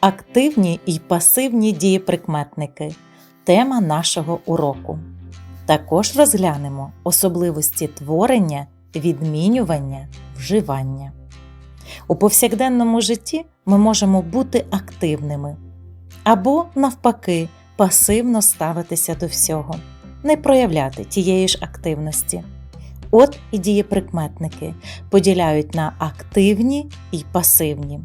Активні і пасивні дієприкметники тема нашого уроку. Також розглянемо особливості творення, відмінювання, вживання. У повсякденному житті ми можемо бути активними або, навпаки, пасивно ставитися до всього, не проявляти тієї ж активності. От і дієприкметники поділяють на активні і пасивні.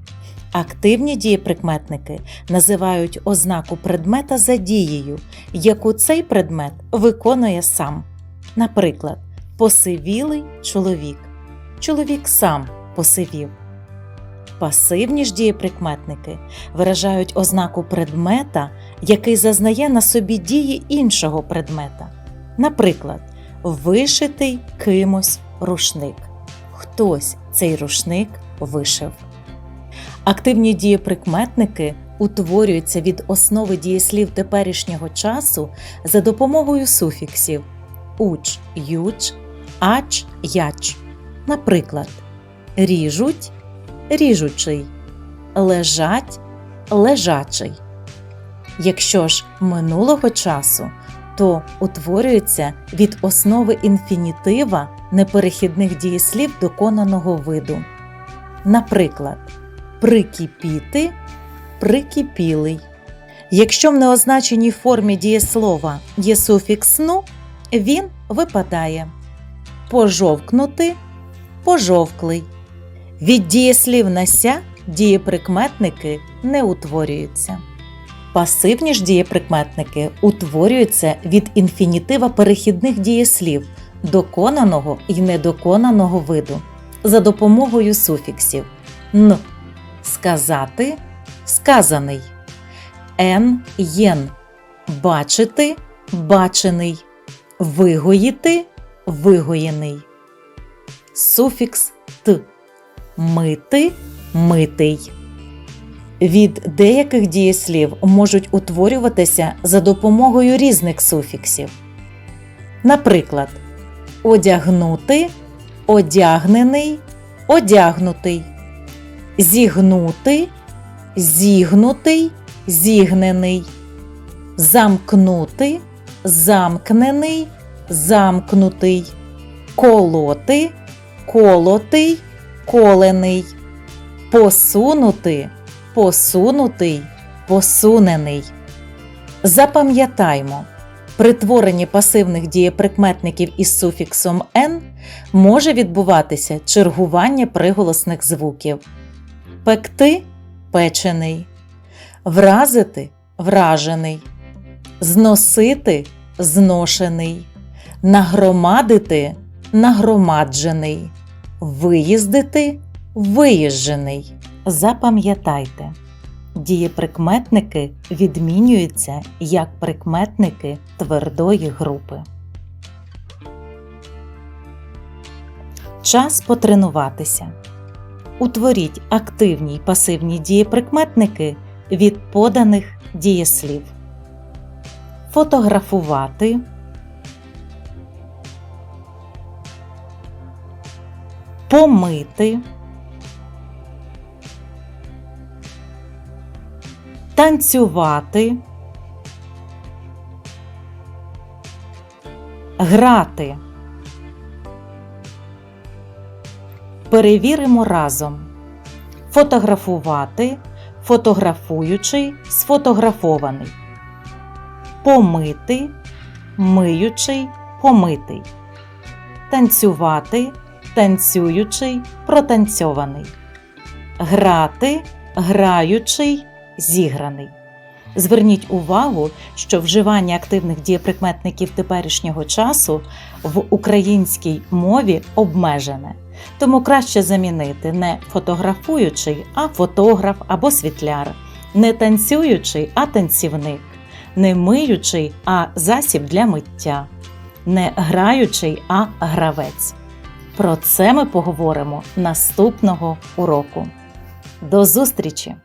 Активні дієприкметники називають ознаку предмета за дією, яку цей предмет виконує сам. Наприклад, посивілий чоловік. Чоловік сам посивів. Пасивні ж дієприкметники виражають ознаку предмета, який зазнає на собі дії іншого предмета. Наприклад, вишитий кимось рушник. Хтось цей рушник вишив. Активні дієприкметники утворюються від основи дієслів теперішнього часу за допомогою суфіксів уч, юч, ач, яч. Наприклад, ріжуть ріжучий, лежать лежачий. Якщо ж минулого часу, то утворюється від основи інфінітива неперехідних дієслів доконаного виду. Наприклад, прикипіти прикипілий. Якщо в неозначеній формі дієслова є суфікс «ну», він випадає. Пожовкнути пожовклий. Від дієслів нася дієприкметники не утворюються. Пасивні ж дієприкметники утворюються від інфінітива перехідних дієслів доконаного і недоконаного виду за допомогою суфіксів н сказати сказаний, ен єн бачити бачений, вигоїти вигоєний. Суфікс т мити митий. Від деяких дієслів можуть утворюватися за допомогою різних суфіксів. Наприклад, одягнути одягнений одягнутий, зігнути зігнутий зігнений, замкнути замкнений замкнутий, колоти колотий колений, посунути, посунутий, посунений. Запам'ятаймо, при творенні пасивних дієприкметників із суфіксом «н» може відбуватися чергування приголосних звуків. Пекти печений, вразити вражений, зносити зношений, нагромадити нагромаджений виїздити виїжджений. Запам'ятайте, дієприкметники відмінюються як прикметники твердої групи. Час потренуватися. Утворіть активні й пасивні дієприкметники від поданих дієслів. Фотографувати. помити, танцювати, грати. Перевіримо разом. Фотографувати, фотографуючий, сфотографований. Помити, миючий, помитий. Танцювати танцюючий, протанцьований, грати, граючий, зіграний. Зверніть увагу, що вживання активних дієприкметників теперішнього часу в українській мові обмежене, тому краще замінити не фотографуючий, а фотограф або світляр, не танцюючий, а танцівник, не миючий, а засіб для миття, не граючий, а гравець. Про це ми поговоримо наступного уроку. До зустрічі!